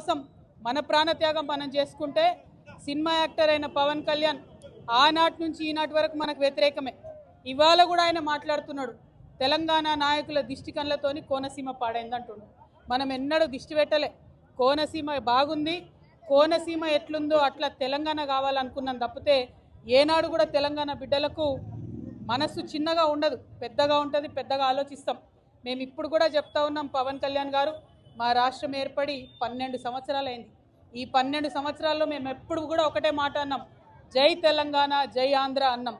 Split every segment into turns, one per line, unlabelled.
కోసం మన ప్రాణత్యాగం మనం చేసుకుంటే సినిమా యాక్టర్ అయిన పవన్ కళ్యాణ్ ఆనాటి నుంచి ఈనాటి వరకు మనకు వ్యతిరేకమే. ఇవాళ కూడా ఆయన మాట్లాడుతున్నాడు. తెలంగాణ నాయకుల దిష్టి కళ్ళతోని కోనసీమ పాడైంది మనం ఎన్నడూ దిష్టి పెట్టలే. కోనసీమ బాగుంది. కోనసీమ ఎట్లుందో అట్లా తెలంగాణ కావాలనుకున్నాం తప్పితే ఏనాడు కూడా తెలంగాణ బిడ్డలకు మనస్సు చిన్నగా ఉండదు. పెద్దగా ఉంటుంది పెద్దగా ఆలోచిస్తాం. మేము ఇప్పుడు కూడా చెప్తా ఉన్నాం పవన్ కళ్యాణ్ గారు మా రాష్ట్రం ఏర్పడి పన్నెండు సంవత్సరాలైంది. ఈ పన్నెండు సంవత్సరాల్లో మేము ఎప్పుడు కూడా ఒకటే మాట అన్నాం. జై తెలంగాణ జై ఆంధ్ర అన్నాం.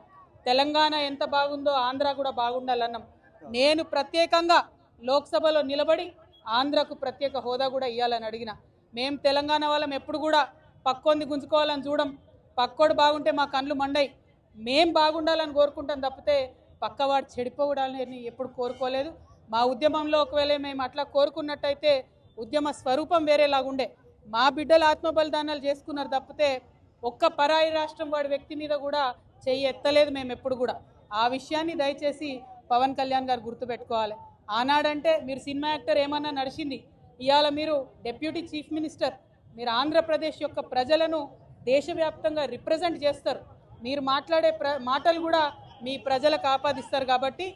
తెలంగాణ ఎంత బాగుందో ఆంధ్ర కూడా బాగుండాలన్నాం. నేను ప్రత్యేకంగా లోక్సభలో నిలబడి ఆంధ్రకు ప్రత్యేక హోదా కూడా ఇవ్వాలని అడిగిన. మేము తెలంగాణ వాళ్ళం ఎప్పుడు కూడా పక్కొంది గుంజుకోవాలని చూడం. పక్కోడు బాగుంటే మా కళ్ళు మండయి మేం బాగుండాలని కోరుకుంటాం తప్పితే పక్కవాడు చెడిపోవడాలని ఎప్పుడు కోరుకోలేదు. మా ఉద్యమంలో ఒకవేళ మేము అట్లా కోరుకున్నట్టయితే ఉద్యమ స్వరూపం వేరేలాగుండే. మా బిడ్డలు ఆత్మబలిదానాలు చేసుకున్నారు తప్పితే ఒక్క పరాయి రాష్ట్రం వాడి వ్యక్తి మీద కూడా చెయ్యి ఎత్తలేదు మేము ఎప్పుడు కూడా. ఆ విషయాన్ని దయచేసి పవన్ కళ్యాణ్ గారు గుర్తుపెట్టుకోవాలి. ఆనాడంటే మీరు సినిమా యాక్టర్ ఏమన్నా నడిచింది? ఇవాళ మీరు డెప్యూటీ చీఫ్ మినిస్టర్ మీరు ఆంధ్రప్రదేశ్ యొక్క ప్రజలను దేశవ్యాప్తంగా రిప్రజెంట్ చేస్తారు. మీరు మాట్లాడే ప్ర మాటలు కూడా మీ ప్రజలకు ఆపాదిస్తారు కాబట్టి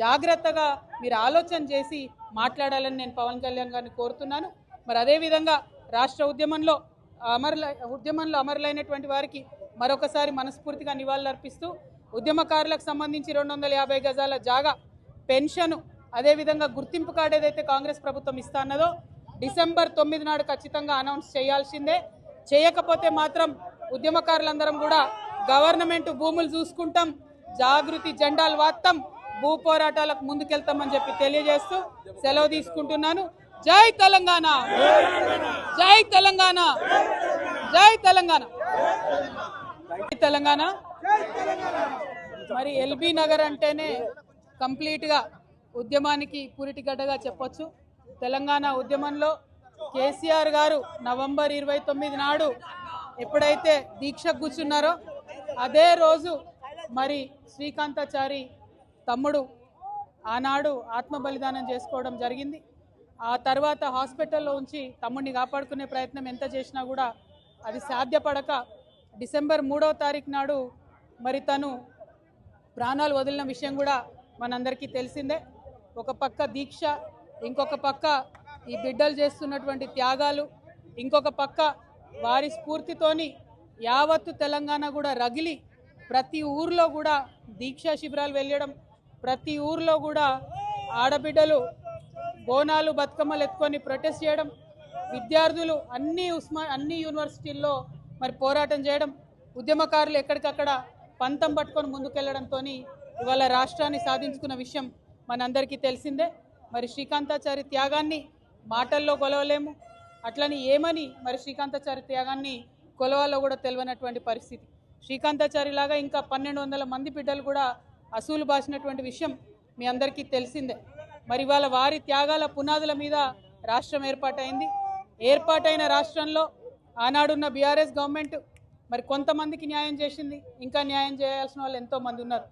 జాగ్రత్తగా మీరు ఆలోచన చేసి మాట్లాడాలని నేను పవన్ కళ్యాణ్ గారిని కోరుతున్నాను. మరి అదేవిధంగా రాష్ట్ర ఉద్యమంలో అమరుల ఉద్యమంలో అమరులైనటువంటి వారికి మరొకసారి మనస్ఫూర్తిగా నివాళులర్పిస్తూ ఉద్యమకారులకు సంబంధించి రెండు వందల యాభై గజాల జాగా పెన్షను అదేవిధంగా గుర్తింపు కార్డు ఏదైతే కాంగ్రెస్ ప్రభుత్వం ఇస్తానదో డిసెంబర్ తొమ్మిది నాడు ఖచ్చితంగా అనౌన్స్ చేయాల్సిందే. చేయకపోతే మాత్రం ఉద్యమకారులందరం కూడా గవర్నమెంట్ భూములు చూసుకుంటాం జాగృతి జెండాలు వాత్తాం భూ పోరాటాలకు ముందుకెళ్తామని చెప్పి తెలియజేస్తూ సెలవు తీసుకుంటున్నాను. జై తెలంగాణ! జై తెలంగాణ! జై తెలంగాణ! జై తెలంగాణ! మరి ఎల్బీ నగర్ అంటేనే కంప్లీట్గా ఉద్యమానికి పురిటిగడ్డగా చెప్పొచ్చు. తెలంగాణ ఉద్యమంలో కేసీఆర్ గారు నవంబర్ ఇరవై తొమ్మిది నాడు ఎప్పుడైతే దీక్ష కూర్చున్నారో అదే రోజు మరి శ్రీకాంతాచారి తమ్ముడు ఆనాడు ఆత్మ బలిదానం చేసుకోవడం జరిగింది. ఆ తర్వాత హాస్పిటల్లో ఉంచి తమ్ముడిని కాపాడుకునే ప్రయత్నం ఎంత చేసినా కూడా అది సాధ్యపడక డిసెంబర్ మూడవ తారీఖు నాడు మరి తను ప్రాణాలు వదిలిన విషయం కూడా మనందరికీ తెలిసిందే. ఒక పక్క దీక్ష ఇంకొక పక్క ఈ బిడ్డలు చేస్తున్నటువంటి త్యాగాలు ఇంకొక పక్క వారి స్ఫూర్తితోని యావత్తు తెలంగాణ కూడా రగిలి ప్రతి ఊర్లో కూడా దీక్షా శిబిరాలు వెళ్ళడం ప్రతి ఊర్లో కూడా ఆడబిడ్డలు బోనాలు బతుకమ్మలు ఎత్తుకొని ప్రొటెస్ట్ చేయడం విద్యార్థులు అన్ని ఉస్మా అన్ని యూనివర్సిటీల్లో మరి పోరాటం చేయడం ఉద్యమకారులు ఎక్కడికక్కడ పంతం పట్టుకొని ముందుకెళ్ళడంతో ఇవాళ రాష్ట్రాన్ని సాధించుకున్న విషయం మనందరికీ తెలిసిందే. మరి శ్రీకాంతాచారి త్యాగాన్ని మాటల్లో కొలవలేము. అట్లని ఏమని మరి శ్రీకాంతాచారి త్యాగాన్ని కొలవాలో కూడా తెలియనటువంటి పరిస్థితి. శ్రీకాంతాచారి లాగా ఇంకా పన్నెండు వందల మంది బిడ్డలు కూడా అసూలు బాసినటువంటి విషయం మీ అందరికీ తెలిసిందే. మరి వాళ్ళ వారి త్యాగాల పునాదుల మీద రాష్ట్రం ఏర్పాటైంది. ఏర్పాటైన రాష్ట్రంలో ఆనాడున్న బీఆర్ఎస్ గవర్నమెంట్ మరి కొంతమందికి న్యాయం చేసింది. ఇంకా న్యాయం చేయాల్సిన వాళ్ళు ఎంతోమంది ఉన్నారు.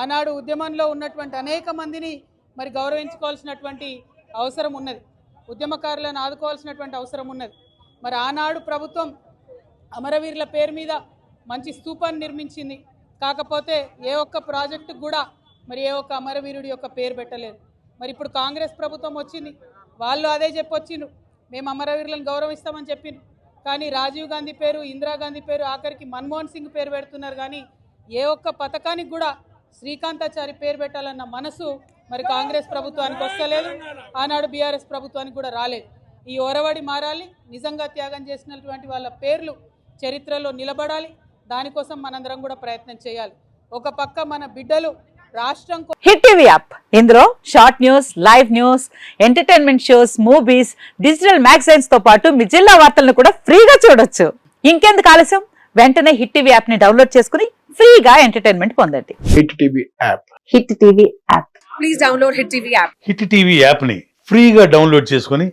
ఆనాడు ఉద్యమంలో ఉన్నటువంటి అనేక మందిని మరి గౌరవించుకోవాల్సినటువంటి అవసరం ఉన్నది. ఉద్యమకారులను ఆదుకోవాల్సినటువంటి అవసరం ఉన్నది. మరి ఆనాడు ప్రభుత్వం అమరవీరుల పేరు మీద మంచి స్తూపాన్ని నిర్మించింది. కాకపోతే ఏ ఒక్క ప్రాజెక్టుకు కూడా మరి ఏ ఒక్క అమరవీరుడి యొక్క పేరు పెట్టలేదు. మరి ఇప్పుడు కాంగ్రెస్ ప్రభుత్వం వచ్చింది. వాళ్ళు అదే చెప్పొచ్చిండ్రు. మేము అమరవీరులను గౌరవిస్తామని చెప్పిండ్రు కానీ రాజీవ్ గాంధీ పేరు ఇందిరాగాంధీ పేరు ఆఖరికి మన్మోహన్ సింగ్ పేరు పెడుతున్నారు కానీ ఏ ఒక్క పథకానికి కూడా శ్రీకాంతాచారి పేరు పెట్టాలన్న మనసు మరి కాంగ్రెస్ ప్రభుత్వానికి వస్తలేదు. ఆనాడు బీఆర్ఎస్ ప్రభుత్వానికి కూడా రాలేదు. ఈ ఒరవడి మారాలి నిజంగా త్యాగం చేసినటువంటి వాళ్ళ పేర్లు చరిత్రలో నిలబడాలి. దానికోసం మనందరం కూడా ప్రయత్నం చేయాలి. ఒక పక్క మన బిడ్డలు రాష్ట్రం కో-
హిట్ టీవీ యాప్. ఇందులో short news live news entertainment shows movies digital మ్యాగజైన్స్తో పాటు మీ జిల్లా వార్తలను కూడా ఫ్రీగా చూడొచ్చు. ఇంకెందుకు ఆలస్యం? వెంటనే హిట్ టీవీ యాప్ని డౌన్లోడ్ చేసుకుని ఫ్రీగా ఎంటర్టైన్మెంట్ పొందండి.
Hit TV app.
Hit TV app.
Please download Hit TV app.
Hit TV యాప్ని ఫ్రీగా డౌన్లోడ్ చేసుకొని